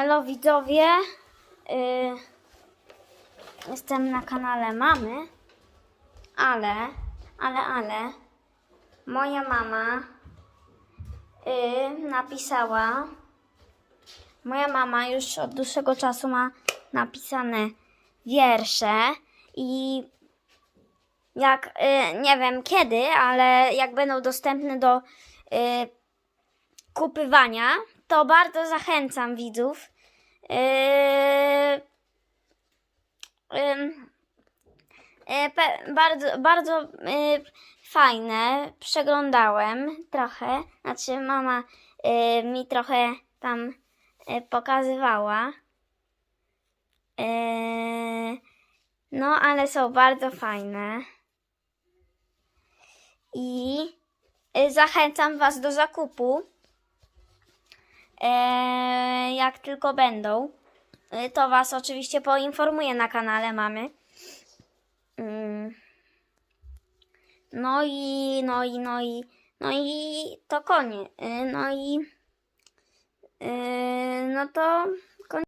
Hello widzowie, yy, jestem na kanale mamy, ale, ale, ale, moja mama yy, napisała, moja mama już od dłuższego czasu ma napisane wiersze i jak, yy, nie wiem kiedy, ale jak będą dostępne do yy, kupywania, to bardzo zachęcam widzów. Yy, yy, bardzo, bardzo yy, fajne. Przeglądałem trochę. Znaczy, mama yy, mi trochę tam yy, pokazywała. Yy, no, ale są bardzo fajne. I yy, zachęcam Was do zakupu. Eee, jak tylko będą, y, to Was oczywiście poinformuję na kanale mamy. Mm. No i, no i, no i, no i to koniec. Y, No i, y, no to